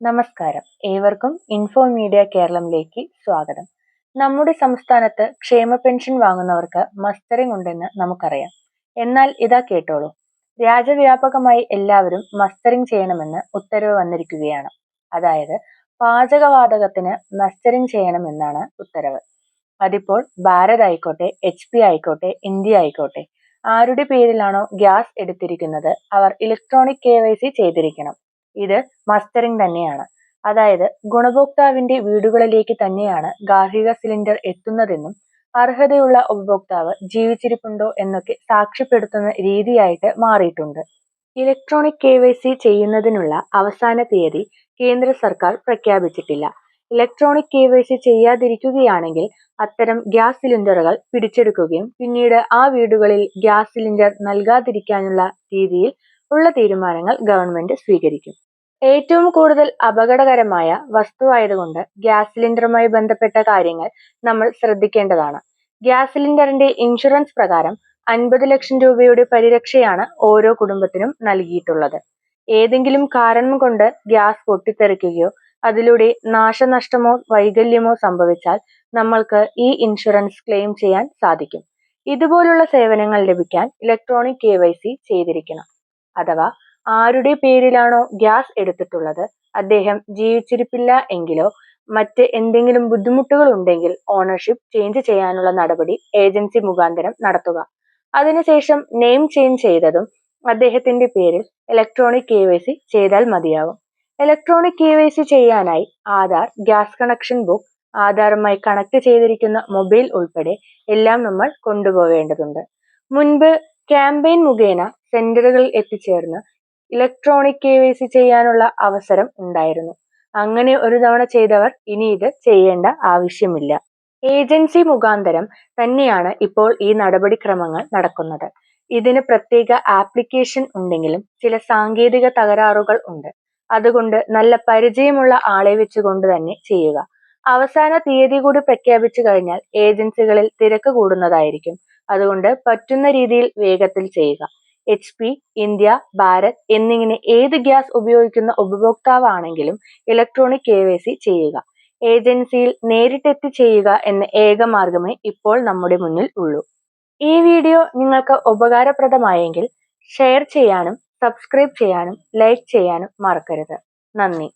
നമസ്കാരം. ഏവർക്കും info media കേരളത്തിലേക്ക് സ്വാഗതം. നമ്മുടെ സംസ്ഥാനത്ത് ക്ഷേമ പെൻഷൻ വാങ്ങുന്നവർക്ക് മസ്റ്ററിംഗ് ഉണ്ടെന്ന് നമുക്കറിയാം. എന്നാൽ ഇതാ കേട്ടോളൂ. രാജ്യവ്യാപകമായി എല്ലാവരും മസ്റ്ററിംഗ് ചെയ്യണമെന്ന് ഉത്തരവ് വന്നിരിക്കുകയാണ്. അതായത് പാചകവാതകത്തിന് മസ്റ്ററിംഗ് ചെയ്യണമെന്നാണ് ഉത്തരവ്. അതിപ്പോൾ ഭാരത് ആയിക്കോട്ടെ എച്ച് പി ആയിക്കോട്ടെ ഇന്ത്യ ആയിക്കോട്ടെ ആരുടെ പേരിലാണോ ഗ്യാസ് എടുത്തിരിക്കുന്നത് അവർ ഇലക്ട്രോണിക് കെ ചെയ്തിരിക്കണം. ഇത് മസ്റ്ററിംഗ് തന്നെയാണ്. അതായത് ഗുണഭോക്താവിന്റെ വീടുകളിലേക്ക് തന്നെയാണ് ഗാർഹിക സിലിണ്ടർ എത്തുന്നതെന്നും അർഹതയുള്ള ഉപഭോക്താവ് ജീവിച്ചിരിപ്പുണ്ടോ എന്നൊക്കെ സാക്ഷ്യപ്പെടുത്തുന്ന രീതിയായിട്ട് മാറിയിട്ടുണ്ട്. ഇലക്ട്രോണിക് കെ വൈ സി ചെയ്യുന്നതിനുള്ള അവസാന തീയതി കേന്ദ്ര സർക്കാർ പ്രഖ്യാപിച്ചിട്ടില്ല. ഇലക്ട്രോണിക് കെ വൈ സി ചെയ്യാതിരിക്കുകയാണെങ്കിൽ അത്തരം ഗ്യാസ് സിലിണ്ടറുകൾ പിടിച്ചെടുക്കുകയും പിന്നീട് ആ വീടുകളിൽ ഗ്യാസ് സിലിണ്ടർ നൽകാതിരിക്കാനുള്ള രീതിയിൽ ഉള്ള തീരുമാനങ്ങൾ ഗവൺമെന്റ് സ്വീകരിക്കും. ഏറ്റവും കൂടുതൽ അപകടകരമായ വസ്തുവായതുകൊണ്ട് ഗ്യാസ് സിലിണ്ടറുമായി ബന്ധപ്പെട്ട കാര്യങ്ങൾ നമ്മൾ ശ്രദ്ധിക്കേണ്ടതാണ്. ഗ്യാസ് സിലിണ്ടറിന്റെ ഇൻഷുറൻസ് പ്രകാരം അൻപത് ലക്ഷം രൂപയുടെ പരിരക്ഷയാണ് ഓരോ കുടുംബത്തിനും നൽകിയിട്ടുള്ളത്. ഏതെങ്കിലും കാരണം കൊണ്ട് ഗ്യാസ് പൊട്ടിത്തെറിക്കുകയോ അതിലൂടെ നാശനഷ്ടമോ വൈകല്യമോ സംഭവിച്ചാൽ നമ്മൾക്ക് ഈ ഇൻഷുറൻസ് ക്ലെയിം ചെയ്യാൻ സാധിക്കും. ഇതുപോലുള്ള സേവനങ്ങൾ ലഭിക്കാൻ ഇലക്ട്രോണിക് കെ ചെയ്തിരിക്കണം. അഥവാ ആരുടെ പേരിലാണോ ഗ്യാസ് എടുത്തിട്ടുള്ളത് അദ്ദേഹം ജീവിച്ചിരിപ്പില്ല എങ്കിലോ മറ്റ് എന്തെങ്കിലും ബുദ്ധിമുട്ടുകൾ ഉണ്ടെങ്കിൽ ഓണർഷിപ്പ് ചേഞ്ച് ചെയ്യാനുള്ള നടപടി ഏജൻസി മുഖാന്തരം നടത്തുക. അതിനുശേഷം നെയിം ചേഞ്ച് ചെയ്തതും അദ്ദേഹത്തിന്റെ പേരിൽ ഇലക്ട്രോണിക് കെ വൈ സി ചെയ്താൽ മതിയാവും. ഇലക്ട്രോണിക് കെ വൈ സി ചെയ്യാനായി ആധാർ ഗ്യാസ് കണക്ഷൻ ബുക്ക് ആധാറുമായി കണക്ട് ചെയ്തിരിക്കുന്ന മൊബൈൽ ഉൾപ്പെടെ എല്ലാം നമ്മൾ കൊണ്ടുപോവേണ്ടതുണ്ട് മുൻപ് ക്യാമ്പയിൻ മുഖേന സെന്ററുകളിൽ എത്തിച്ചേർന്ന് ഇലക്ട്രോണിക് കെ വൈ സി ചെയ്യാനുള്ള അവസരം ഉണ്ടായിരുന്നു. അങ്ങനെ ഒരു തവണ ചെയ്തവർ ഇനി ഇത് ചെയ്യേണ്ട ആവശ്യമില്ല. ഏജൻസി മുഖാന്തരം തന്നെയാണ് ഇപ്പോൾ ഈ നടപടിക്രമങ്ങൾ നടക്കുന്നത്. ഇതിന് പ്രത്യേക ആപ്ലിക്കേഷൻ ഉണ്ടെങ്കിലും ചില സാങ്കേതിക തകരാറുകൾ ഉണ്ട്. അതുകൊണ്ട് നല്ല പരിചയമുള്ള ആളെ വെച്ചുകൊണ്ട് തന്നെ ചെയ്യുക. അവസാന തീയതി കൂടി പ്രഖ്യാപിച്ചു കഴിഞ്ഞാൽ ഏജൻസികളിൽ തിരക്ക് കൂടുന്നതായിരിക്കും. അതുകൊണ്ട് പറ്റുന്ന രീതിയിൽ വേഗത്തിൽ ചെയ്യുക. എച്ച് പി ഇന്ത്യ ഭാരത് എന്നിങ്ങനെ ഏത് ഗ്യാസ് ഉപയോഗിക്കുന്ന ഉപഭോക്താവാണെങ്കിലും ഇലക്ട്രോണിക് കെ വൈ സി ചെയ്യുക. ഏജൻസിയിൽ നേരിട്ടെത്തി ചെയ്യുക എന്ന ഏക മാർഗമേ ഇപ്പോൾ നമ്മുടെ മുന്നിൽ ഉള്ളൂ. ഈ വീഡിയോ നിങ്ങൾക്ക് ഉപകാരപ്രദമായെങ്കിൽ ഷെയർ ചെയ്യാനും സബ്സ്ക്രൈബ് ചെയ്യാനും ലൈക്ക് ചെയ്യാനും മറക്കരുത്. നന്ദി.